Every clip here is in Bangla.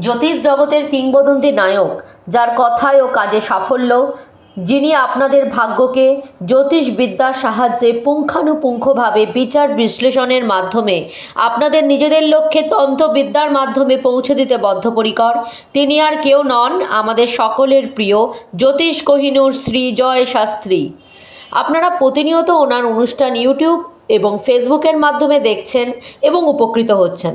জ্যোতিষ জগতের কিংবদন্তি নায়ক, যার কথায় ও কাজে সাফল্য, যিনি আপনাদের ভাগ্যকে জ্যোতিষবিদ্যার সাহায্যে পুঙ্খানুপুঙ্খভাবে বিচার বিশ্লেষণের মাধ্যমে আপনাদের নিজেদের লক্ষ্যে তন্ত্রবিদ্যার মাধ্যমে পৌঁছে দিতে বদ্ধপরিকর। তিনি আর কেউ নন আমাদের সকলের প্রিয় জ্যোতিষ কোহিনূর শ্রী জয় শাস্ত্রী। আপনারা প্রতিনিয়ত ওনার অনুষ্ঠান ইউটিউব এবং ফেসবুকের মাধ্যমে দেখছেন এবং উপকৃত হচ্ছেন।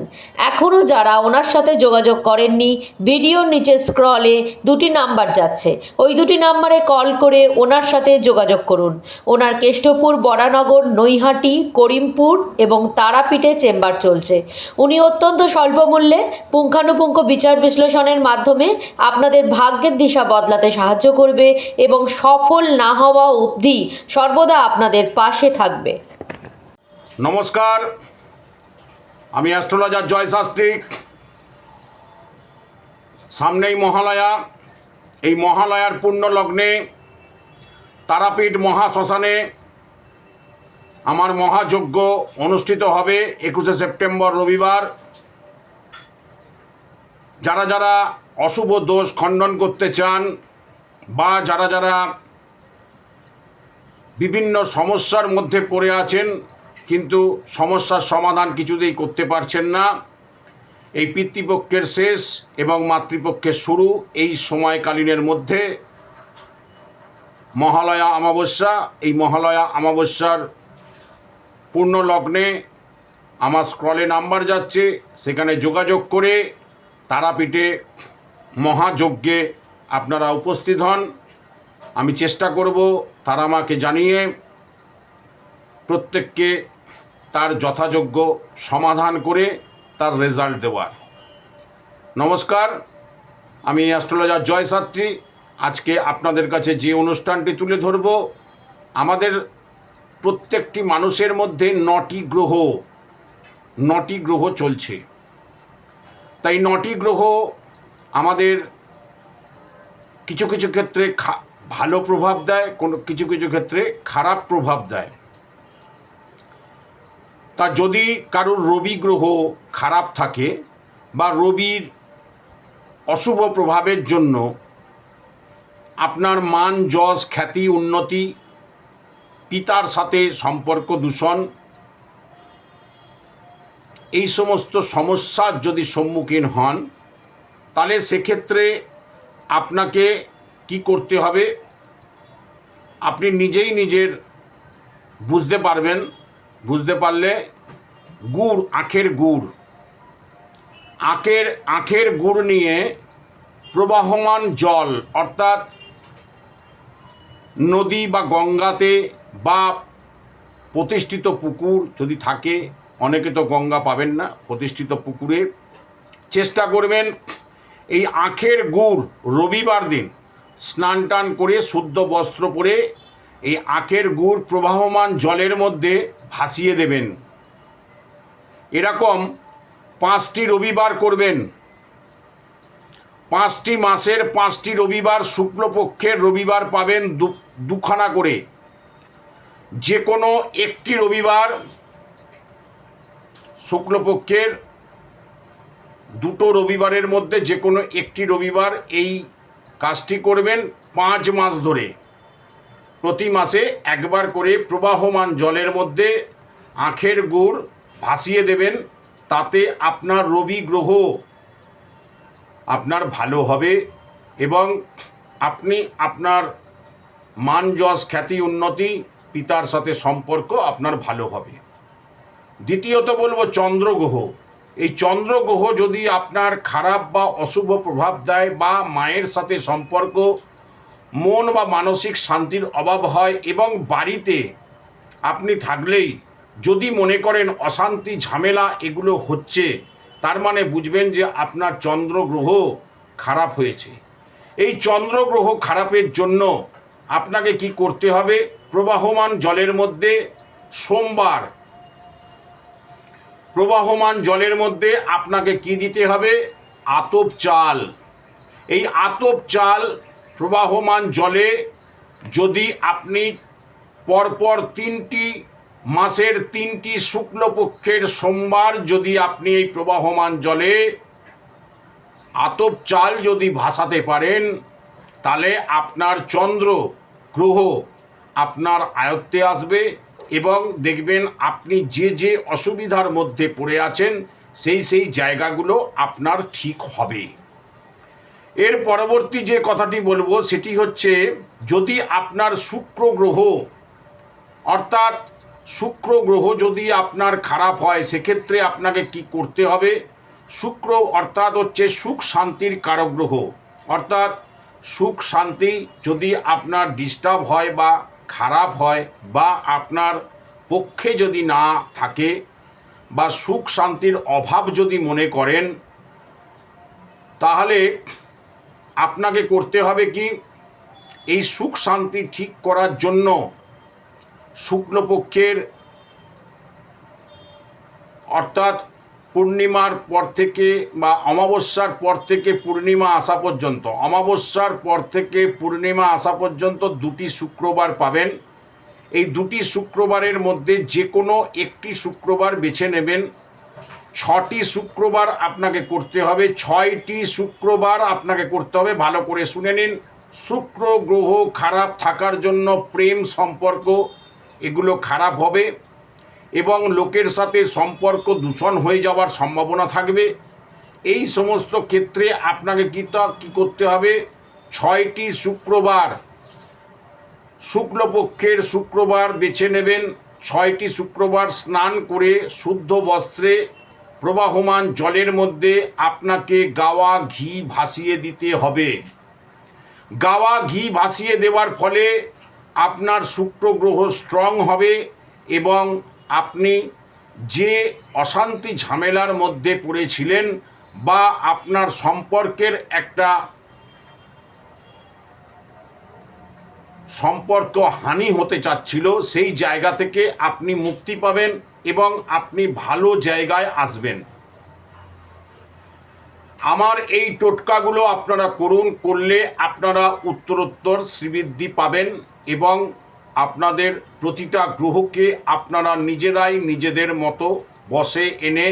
এখনও যারা ওনার সাথে যোগাযোগ করেননি, ভিডিওর নিচে স্ক্রলে দুটি নাম্বার যাচ্ছে। ওই দুটি নাম্বারে কল করে ওনার সাথে যোগাযোগ করুন। ওনার কেষ্টপুর, বরানগর, নৈহাটি, করিমপুর এবং তারাপীঠে চেম্বার চলছে। উনি অত্যন্ত স্বল্প মূল্যে পুঙ্খানুপুঙ্খ বিচার বিশ্লেষণের মাধ্যমে আপনাদের ভাগ্যের দিশা বদলাতে সাহায্য করবে এবং সফল না হওয়া অবধি সর্বদা আপনাদের পাশে থাকবে। নমস্কার, আমি অ্যাস্ট্রোলজার জয় শাস্ত্রী। সামনেই মহালয়া, এই মহালয়ার পূর্ণ লগ্নে তারাপীঠ মহাশ্মশানে আমার মহাযজ্ঞ অনুষ্ঠিত হবে একুশে সেপ্টেম্বর রবিবার। যারা যারা অশুভ দোষ খণ্ডন করতে চান বা যারা যারা বিভিন্ন সমস্যার মধ্যে পড়ে আছেন কিন্তু সমস্যার সমাধান কিছুতেই করতে পারছেন না। এই পিতৃপক্ষের শেষ এবং মাতৃপক্ষের শুরু এই সময়কালীনের মধ্যে মহালয়া অমাবস্যা, এই মহালয়া অমাবস্যার পূর্ণ লগ্নে আমার স্ক্রলে নাম্বার যাচ্ছে, সেখানে যোগাযোগ করে তারাপীঠে মহাযজ্ঞে আপনারা উপস্থিত হন। আমি চেষ্টা করব তারা আমাকে জানিয়ে প্রত্যেককে তার যথাযোগ্য সমাধান করে তার রেজাল্ট দেওয়ার। নমস্কার, আমি অ্যাস্ট্রোলজার জয় সাত্রী। আজকে আপনাদের কাছে যে অনুষ্ঠানটি তুলে ধরব, আমাদের প্রত্যেকটি মানুষের মধ্যে নটি গ্রহ নটি গ্রহ চলছে। তাই নটি গ্রহ আমাদের কিছু কিছু ক্ষেত্রে খা- ভালো প্রভাব দেয়, কোনো কিছু কিছু ক্ষেত্রে খারাপ প্রভাব দেয়। তা যদি কারোর রবি গ্রহ খারাপ থাকে বা রবির অশুভ প্রভাবের জন্য আপনার মান, যশ, খ্যাতি, উন্নতি, পিতার সাথে সম্পর্ক দূষণ, এই সমস্ত সমস্যার যদি সম্মুখীন হন, তাহলে সেক্ষেত্রে আপনাকে কি করতে হবে? আপনি নিজেই নিজের বুঝতে পারবেন বুঝতে পারলে, গুড়, আখের গুড়। আখের আখের গুড় নিয়ে প্রবাহমান জল, অর্থাৎ নদী বা গঙ্গাতে বা প্রতিষ্ঠিত পুকুর যদি থাকে, অনেকে তো গঙ্গা পাবেন না, প্রতিষ্ঠিত পুকুরে। চেষ্টা করবেন এই আখের গুড় রবিবার দিন স্নান টান করে, শুদ্ধ বস্ত্র পরে এই আখের গুড় প্রবাহমান জলের মধ্যে ভাসিয়ে দেবেন। এরকম পাঁচটি রবিবার করবেন। পাঁচটি মাসের পাঁচটি রবিবার শুক্লপক্ষের রবিবার পাবেন দুখানা করে। যে কোনো একটি রবিবার শুক্লপক্ষের দুটো রবিবারের মধ্যে যে কোনো একটি রবিবার এই কাজটি করবেন পাঁচ মাস ধরে। প্রতি মাসে একবার করে প্রবাহমান জলের মধ্যে আখের গুড় ভাসিয়ে দেবেন, তাতে আপনার রবি গ্রহ আপনার ভালো হবে এবং আপনি আপনার মান যশ খ্যাতি উন্নতি পিতার সাথে সম্পর্ক আপনার ভালো হবে। দ্বিতীয়ত বলব চন্দ্রগ্রহ। এই চন্দ্রগ্রহ যদি আপনার খারাপ বা অশুভ প্রভাব দেয় বা মায়ের সাথে সম্পর্ক মন বা মানসিক শান্তির অভাব হয় এবং বাড়িতে আপনি থাকলেই যদি মনে করেন অশান্তি, ঝামেলা এগুলো হচ্ছে, তার মানে বুঝবেন যে আপনার চন্দ্রগ্রহ খারাপ হয়েছে। এই চন্দ্রগ্রহ খারাপের জন্য আপনাকে কি করতে হবে? প্রবাহমান জলের মধ্যে সোমবার প্রবাহমান জলের মধ্যে আপনাকে কি দিতে হবে? আতপ চাল। এই আতপ চাল প্রবাহমান জলে যদি আপনি পরপর তিনটি, মাসের তিনটি শুক্লপক্ষের সোমবার যদি আপনি এই প্রবাহমান জলে আতপ চাল যদি ভাসাতে পারেন, তাহলে আপনার চন্দ্র গ্রহ আপনার আয়ত্তে আসবে এবং দেখবেন আপনি যে যে অসুবিধার মধ্যে পড়ে আছেন, সেই সেই জায়গাগুলো আপনার ঠিক হবে। এর পরবর্তী যে কথাটি বলব সেটি হচ্ছে, যদি আপনার শুক্র গ্রহ, অর্থাৎ শুক্র গ্রহ যদি আপনার খারাপ হয়, সেক্ষেত্রে আপনাকে কি করতে হবে? শুক্র অর্থাৎ হচ্ছে সুখ শান্তির কারক গ্রহ। অর্থাৎ সুখ শান্তি যদি আপনার ডিস্টার্ব হয় বা খারাপ হয় বা আপনার পক্ষে যদি না থাকে বা সুখ শান্তির অভাব যদি মনে করেন, তাহলে আপনাকে করতে হবে কি? এই সুখ শান্তি ঠিক করার জন্য শুক্লপক্ষের অর্থাৎ পূর্ণিমার পর থেকে বা অমাবস্যার পর থেকে পূর্ণিমা আসা পর্যন্ত, অমাবস্যার পর থেকে পূর্ণিমা আসা পর্যন্ত দুটি শুক্রবার পাবেন। এই দুটি শুক্রবারের মধ্যে যে কোনো একটি শুক্রবার বেছে নেবেন। ছটি শুক্রবার আপনাকে করতে হবে, ছয়টি শুক্রবার আপনাকে করতে হবে। ভালো করে শুনে নিন। শুক্র, গ্রহ খারাপ থাকার জন্য প্রেম সম্পর্ক, এগুলো খারাপ হবে এবং লোকের সাথে সম্পর্ক দূষণ হয়ে যাওয়ার সম্ভাবনা থাকবে। এই সমস্ত ক্ষেত্রে আপনাকে কী তা- কী করতে হবে? ছয়টি শুক্রবার, শুক্লপক্ষের শুক্রবার বেছে নেবেন। ছয়টি শুক্রবার স্নান করে শুদ্ধ বস্ত্রে প্রবাহমান জলের মধ্যে আপনাকে গাওয়া ঘি ভাসিয়ে দিতে হবে। গাওয়া ঘি ভাসিয়ে দেওয়ার ফলে আপনার শুক্র গ্রহ স্ট্রং হবে এবং আপনি যে অশান্তি ঝামেলার মধ্যে পড়েছিলেন বা আপনার সম্পর্কের একটা সম্পর্ক হানি হতে চাচ্ছিল, সেই জায়গা থেকে আপনি মুক্তি পাবেন। এবং আপনি ভালো জায়গায় আসবেন। আমার এই টোটকাগুলো আপনারা করুন করলে আপনারা উত্তরোত্তর শ্রীবৃদ্ধি পাবেন এবং আপনাদের প্রতিটা গ্রহকে আপনারা নিজেরাই নিজেদের মতো বসে এনে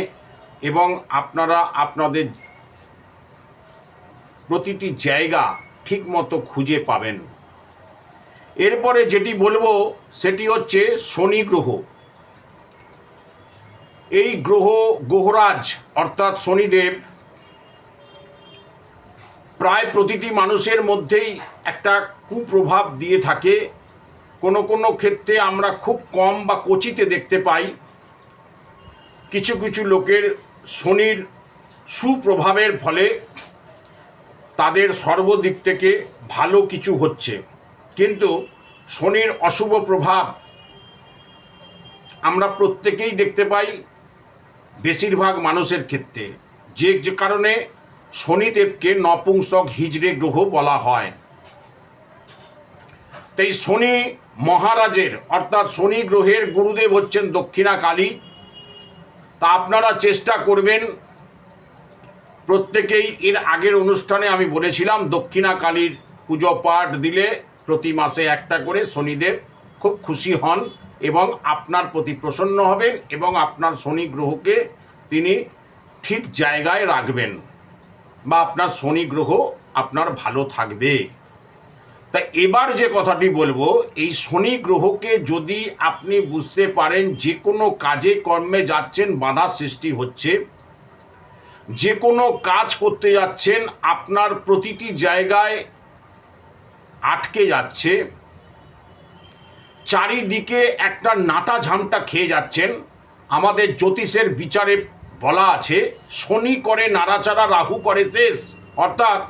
এবং আপনারা আপনাদের প্রতিটি জায়গা ঠিকমতো খুঁজে পাবেন। এরপরে যেটি বলব সেটি হচ্ছে শনি গ্রহ। এই গ্রহ গ্রহরাজ অর্থাৎ শনিদেব, প্রায় প্রতিটি মানুষের মধ্যেই একটা কুপ্রভাব দিয়ে থাকে। কোনো কোনো ক্ষেত্রে আমরা খুব কম বা কচিতে দেখতে পাই। কিছু কিছু লোকের শনির সুপ্রভাবের ফলে তাদের সর্বদিক থেকে ভালো কিছু হচ্ছে। কিন্তু শনির অশুভ প্রভাব আমরা প্রত্যেকেই দেখতে পাই। বেশিরভাগ মানুষের ক্ষেত্রে। যে যে কারণে শনিদেবকে নপুংসক হিজড়ে গ্রহ বলা হয়। তাই শনি মহারাজের, অর্থাৎ শনি গ্রহের গুরুদেব হচ্ছেন দক্ষিণা কালী তা আপনারা চেষ্টা করবেন। প্রত্যেকেই এর আগের অনুষ্ঠানে আমি বলেছিলাম দক্ষিণা কালীর পুজো পাঠ দিলে প্রতি মাসে একটা করে শনিদেব খুব খুশি হন। এবং আপনার প্রতি প্রসন্ন হবেন এবং আপনার শনি গ্রহকে তিনি ঠিক জায়গায় রাখবেন বা আপনার শনি গ্রহ আপনার ভালো থাকবে। তা এবার যে কথাটি বলব, এই শনি গ্রহকে যদি আপনি বুঝতে পারেন যে কোনো কাজে কর্মে যাচ্ছেন, বাধা সৃষ্টি হচ্ছে, যে কোনো কাজ করতে যাচ্ছেন, আপনার প্রতিটি জায়গায় আটকে যাচ্ছে চারিদিকে একটা নাটা ঝামটা খেয়ে যাচ্ছেন। আমাদের জ্যোতিষের বিচারে বলা আছে, শনি করে নাড়াচাড়া, রাহু করে শেষ। অর্থাৎ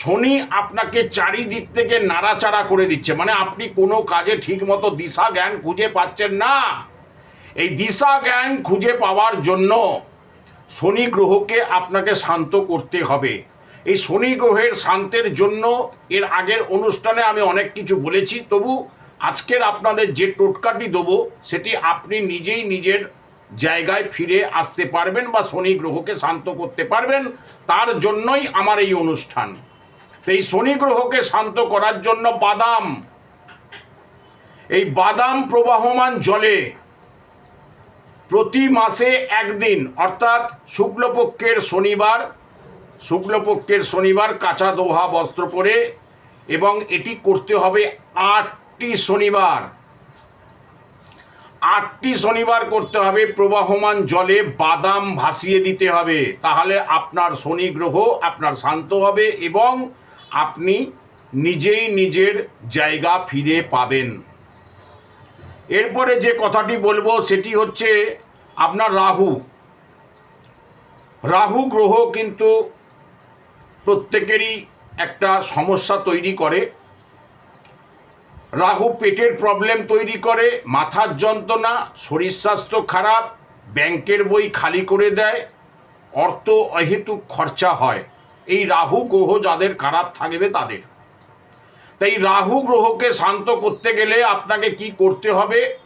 শনি আপনাকে চারিদিক থেকে নাড়াচাড়া করে দিচ্ছে। মানে আপনি কোনো কাজে ঠিকমতো দিশা জ্ঞান খুঁজে পাচ্ছেন না। এই দিশা জ্ঞান খুঁজে পাওয়ার জন্য শনি গ্রহকে আপনাকে শান্ত করতে হবে। এই শনি গ্রহের শান্তের জন্য এর আগের অনুষ্ঠানে আমি অনেক কিছু বলেছি। তবু আজকের আপনাদের যে টোটকাটি দেবো, সেটি আপনি নিজেই নিজের জায়গায় ফিরে আসতে পারবেন বা শনি গ্রহকে শান্ত করতে পারবেন। তার জন্যই আমার এই অনুষ্ঠান। তো এই শনি গ্রহকে শান্ত করার জন্য বাদাম, এই বাদাম প্রবাহমান জলে প্রতি মাসে একদিন, অর্থাৎ শুক্লপক্ষের শনিবার শুক্লপক্ষের শনিবার কাঁচা দোহা বস্ত্র পরে এবং এটি করতে হবে আটটি শনিবার। আটটি শনিবার করতে হবে, প্রবাহমান জলে বাদাম ভাসিয়ে দিতে হবে। তাহলে আপনার শনি গ্রহ আপনার শান্ত হবে এবং আপনি নিজেই নিজের জায়গা ফিরে পাবেন। এরপরে যে কথাটি বলব সেটি হচ্ছে আপনার রাহু। রাহু গ্রহ কিন্তু প্রত্যেকেরই একটা সমস্যা তৈরি করে। রাহু পেটের প্রবলেম তৈরি করে, মাথার যন্ত্রণা, শরীর স্বাস্থ্য খারাপ, ব্যাংকের বই খালি করে দেয়, অর্থ অহেতুক খরচা হয়। এই রাহু গ্রহ যাদের খারাপ থাকবে তাদের। তাই রাহু গ্রহকে শান্ত করতে গেলে আপনাকে কি করতে হবে?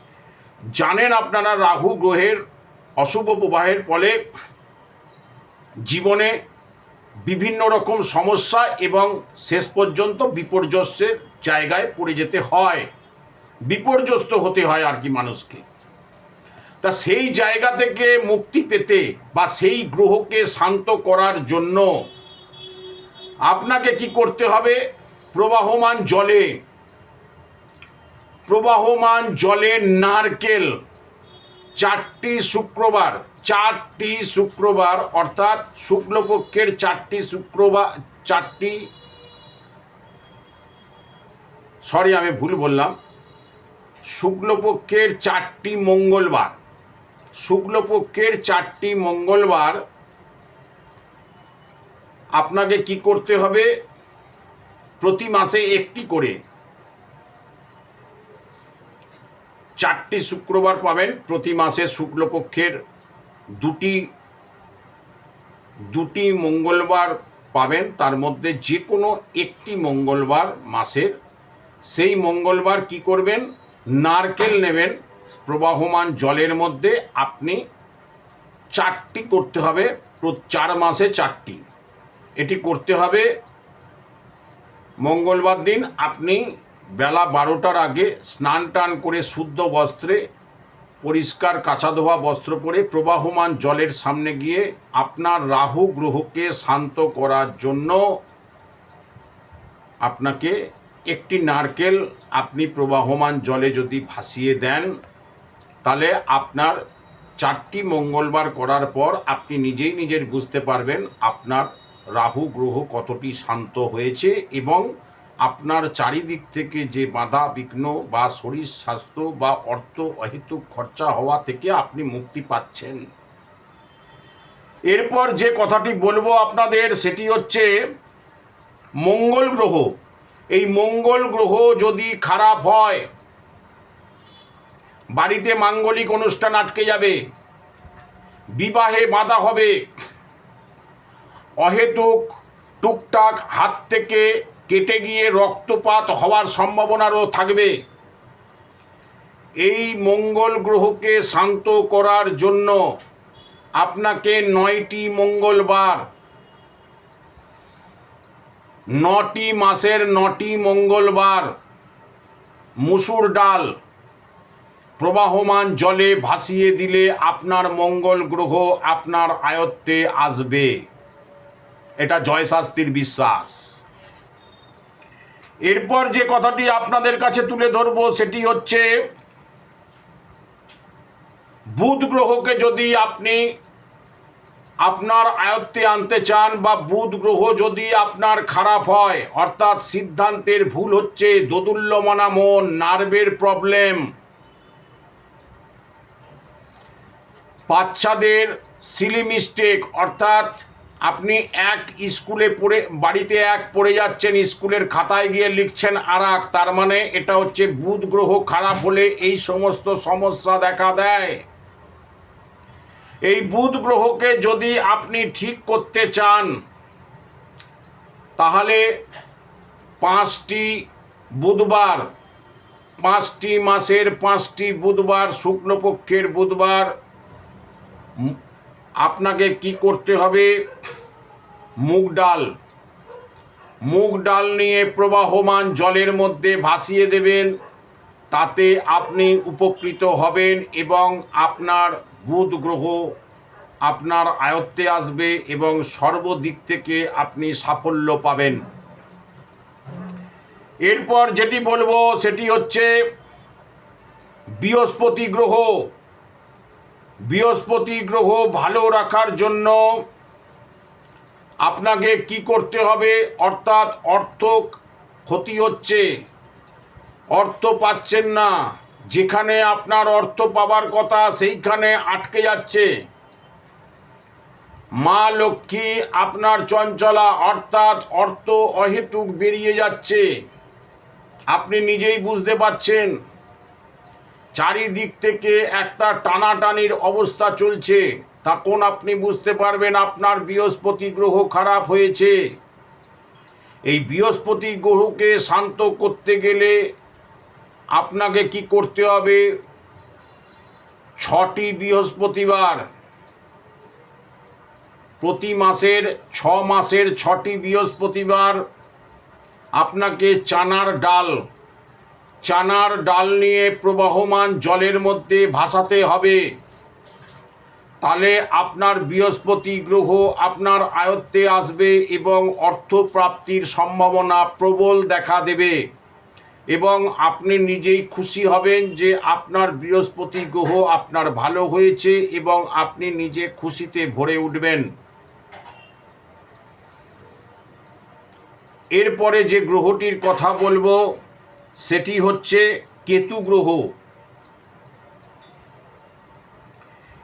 জানেন আপনারা রাহু গ্রহের অশুভ প্রবাহের ফলে জীবনে বিভিন্ন রকম সমস্যা এবং শেষ পর্যন্ত বিপর্যস্তের জায়গায় পড়ে যেতে হয়, বিপর্যস্ত হতে হয় আর কি মানুষকে। তা সেই জায়গা থেকে মুক্তি পেতে বা সেই গ্রহকে শান্ত করার জন্য আপনাকে কি করতে হবে? প্রবাহমান জলে প্রবাহমান জলে নারকেল চারটি শুক্রবার চারটি শুক্রবার অর্থাৎ শুক্লপক্ষের চারটি শুক্রবার, চারটি সরি আমি ভুল বললাম। শুক্লপক্ষের চারটি মঙ্গলবার। শুক্লপক্ষের চারটি মঙ্গলবার আপনাকে কি করতে হবে? প্রতি মাসে একটি করে চারটি শুক্রবার পাবেন। প্রতি মাসে শুক্লপক্ষের দুটি দুটি মঙ্গলবার পাবেন। তার মধ্যে যে কোনো একটি মঙ্গলবার মাসের সেই মঙ্গলবার কি করবেন? নারকেল নেবেন। প্রবাহমান জলের মধ্যে আপনি চারটি করতে হবে। চার মাসে চারটি। এটি করতে হবে মঙ্গলবার দিন। আপনি বেলা বারোটার আগে স্নান টান করে শুদ্ধ বস্ত্রে, পরিষ্কার কাঁচা ধোয়া বস্ত্র পরে প্রবাহমান জলের সামনে গিয়ে আপনার রাহু গ্রহকে শান্ত করার জন্য আপনাকে একটি নারকেল আপনি প্রবাহমান জলে যদি ভাসিয়ে দেন, তাহলে আপনার চারটি মঙ্গলবার করার পর আপনি নিজেই নিজের বুঝতে পারবেন আপনার রাহু গ্রহ কতটি শান্ত হয়েছে এবং আপনার চারিদিক থেকে যে বাধা, বিঘ্ন বা শরীর স্বাস্থ্য বা অর্থ অহেতুক খরচা হওয়া থেকে আপনি মুক্তি পাচ্ছেন। এরপর যে কথাটি বলব আপনাদের, সেটি হচ্ছে মঙ্গল গ্রহ এই মঙ্গল গ্রহ যদি খারাপ হয়, বাড়িতে মাঙ্গলিক অনুষ্ঠান আটকে যাবে, বিবাহে বাধা হবে, অহেতুক টুকটাক হাত থেকে কেটে গিয়ে রক্তপাত হওয়ার সম্ভাবনারও থাকবে। এই মঙ্গল গ্রহকে শান্ত করার জন্য আপনাকে নয়টি মঙ্গলবার নটি মাসের নটি মঙ্গলবার মুসুর ডাল প্রবাহমান জলে ভাসিয়ে দিলে আপনার মঙ্গল গ্রহ আপনার আয়ত্তে আসবে। এটা জয়শাস্ত্রীর বিশ্বাস। এরপর যে কথাটি আপনাদের কাছে তুলে ধরবো সেটি হচ্ছে, বুধ গ্রহকে যদি আপনি আপনার আয়ত্তে আনতে চান বা বুধ গ্রহ যদি আপনার খারাপ হয়, অর্থাৎ সিদ্ধান্তের ভুল হচ্ছে, দোদুল্যমনা মন, নার্ভের প্রবলেম। বাচ্চাদের সিলি মিস্টেক অর্থাৎ আপনি এক স্কুলে পড়ে, বাড়িতে এক পড়ে যাচ্ছেন, স্কুলের খাতায় গিয়ে লিখছেন আর তার মানে এটা হচ্ছে বুধ গ্রহ খারাপ হলে এই সমস্ত সমস্যা দেখা দেয়। এই বুধ গ্রহকে যদি আপনি ঠিক করতে চান, তাহলে পাঁচটি বুধবার, পাঁচটি মাসের পাঁচটি বুধবার, শুক্লপক্ষের বুধবার আপনাকে কি করতে হবে? মুগ ডাল। মুগ ডাল নিয়ে প্রবাহমান জলের মধ্যে ভাসিয়ে দেবেন, তাতে আপনি উপকৃত হবেন এবং আপনার বুধ গ্রহ আপনার আয়ত্তে আসবে এবং সর্বদিক থেকে আপনি সাফল্য পাবেন। এরপর যেটি বলব, সেটি হচ্ছে বৃহস্পতি গ্রহ। বৃহস্পতি গ্রহ ভালো রাখার জন্য আপনাকে কি করতে হবে? অর্থাৎ অর্থ ক্ষতি হচ্ছে, অর্থ পাচ্ছেন না। যেখানে আপনার অর্থ পাবার কথা সেইখানে আটকে যাচ্ছে। মা লক্ষ্মী, আপনার চঞ্চলা, অর্থাৎ অর্থ অহেতুক বেরিয়ে যাচ্ছে। আপনি নিজেই বুঝতে পারছেন, চারিদিক থেকে একটা টানাটানির অবস্থা চলছে। তখন আপনি বুঝতে পারবেন আপনার বৃহস্পতি গ্রহ খারাপ হয়েছে। এই বৃহস্পতি গ্রহকে শান্ত করতে গেলে আপনাকে কি করতে হবে? ছটি বৃহস্পতিবার। প্রতি মাসের ছ মাসের ছটি বৃহস্পতিবার আপনাকে চানার ডাল চানার ডাল নিয়ে প্রবাহমান জলের মধ্যে ভাসাতে হবে। তাহলে আপনার বৃহস্পতি গ্রহ আপনার আয়ত্তে আসবে এবং অর্থপ্রাপ্তির সম্ভাবনা প্রবল দেখা দেবে। এবং আপনি নিজেই খুশি হবেন যে আপনার বৃহস্পতি গ্রহ আপনার ভালো হয়েছে এবং আপনি নিজে খুশিতে ভরে উঠবেন। এরপরে যে গ্রহটির কথা বলব, সেটি হচ্ছে কেতু গ্রহ।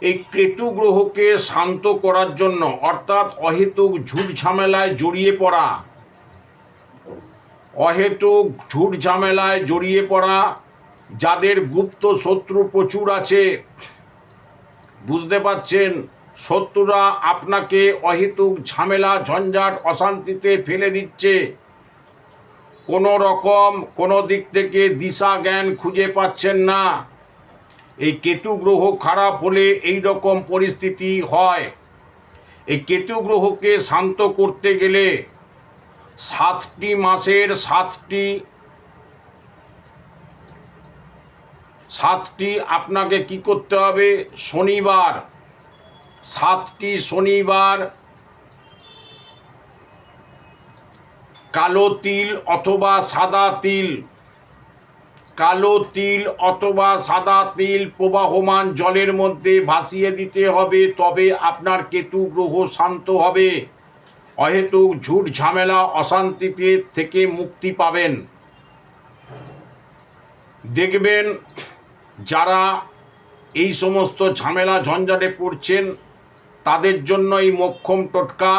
এই কেতু গ্রহকে শান্ত করার জন্য, অর্থাৎ অহেতুক ঝুট ঝামেলায় জড়িয়ে পড়া অহেতুক ঝুট ঝামেলায় জড়িয়ে পড়া যাদের গুপ্ত শত্রু প্রচুর আছে। বুঝতে পাচ্ছেন শত্রুরা আপনাকে অহেতুক ঝামেলা, ঝঞ্ঝাট, অশান্তিতে ফেলে দিচ্ছে। কোনো রকম, কোনো দিক থেকে দিশা জ্ঞান খুঁজে পাচ্ছেন না। এই কেতু গ্রহ খারাপ হলে এই রকম পরিস্থিতি হয়। এই কেতু গ্রহকে শান্ত করতে গেলে সাতটি মাসের সাতটি সাতটি আপনাকে কি করতে হবে? শনিবার। সাতটি শনিবার কালো তিল অথবা সাদা তিল। কালো তিল অথবা সাদা তিল প্রবাহমান জলের মধ্যে ভাসিয়ে দিতে হবে, তবে আপনার কেতু গ্রহ শান্ত হবে। অহেতুক ঝুট ঝামেলা অশান্তিতে থেকে মুক্তি পাবেন। দেখবেন যারা এই সমস্ত ঝামেলা ঝঞ্ঝাটে পড়ছেন, তাদের জন্য এই মক্ষম টোটকা।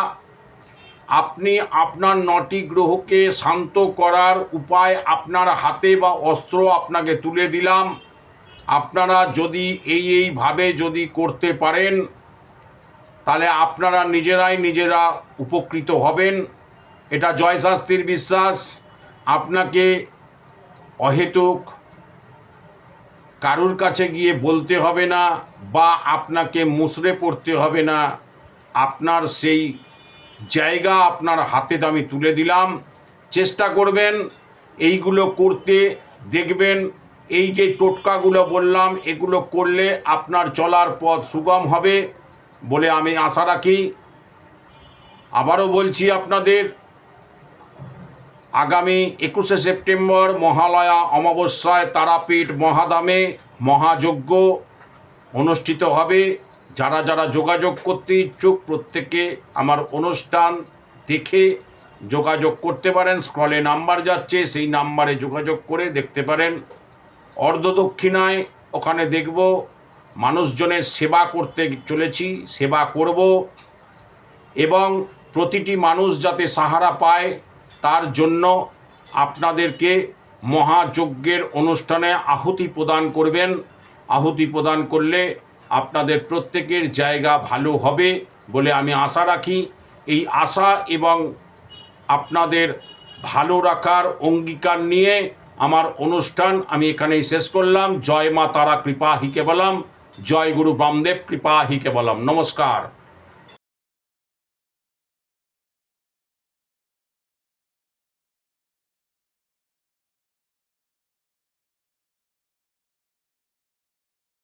আপনি আপনার নটি গ্রহকে শান্ত করার উপায় আপনার হাতে বা অস্ত্র আপনাকে তুলে দিলাম। আপনারা যদি এই এইভাবে যদি করতে পারেন তাহলে আপনারা নিজেরাই নিজেরা উপকৃত হবেন। এটা জয়শাস্ত্রীর বিশ্বাস। আপনাকে অহেতুক কারুর কাছে গিয়ে বলতে হবে না বা আপনাকে মুসড়ে পড়তে হবে না। আপনার সেই জায়গা আপনার হাতে আমি তুলে দিলাম। চেষ্টা করবেন এইগুলো করতে। দেখবেন এই যে টোটকাগুলো বললাম, এগুলো করলে আপনার চলার পথ সুগম হবে। বলে আমি আশা রাখি, আবারও বলছি আপনাদের, আগামী একুশে সেপ্টেম্বর মহালয়া অমাবস্যায় তারাপীঠ মহাদামে মহাযজ্ঞ অনুষ্ঠিত হবে। যারা যারা যোগাযোগ করতে ইচ্ছুক, প্রত্যেকে আমার অনুষ্ঠান দেখে যোগাযোগ করতে পারেন। স্ক্রলে নাম্বার যাচ্ছে, সেই নাম্বারে যোগাযোগ করে দেখতে পারেন। অর্ধদক্ষিণায় ওখানে দেখব মানুষজনের সেবা করতে চলেছি, সেবা করব এবং প্রতিটি মানুষ যাতে সাহারা পায় তার জন্য আপনাদেরকে মহাযজ্ঞের অনুষ্ঠানে আহুতি প্রদান করবেন। আহুতি প্রদান করলে আপনাদের প্রত্যেকের জায়গা ভালো হবে বলে আমি আশা রাখি। এই আশা এবং আপনাদের ভালো রাখার অঙ্গীকার নিয়ে আমার অনুষ্ঠান আমি এখানেই শেষ করলাম। জয় মা তারা, কৃপা হিকে বলাম। জয় গুরু বামদেব কৃপা হি কেবলম। নমস্কার।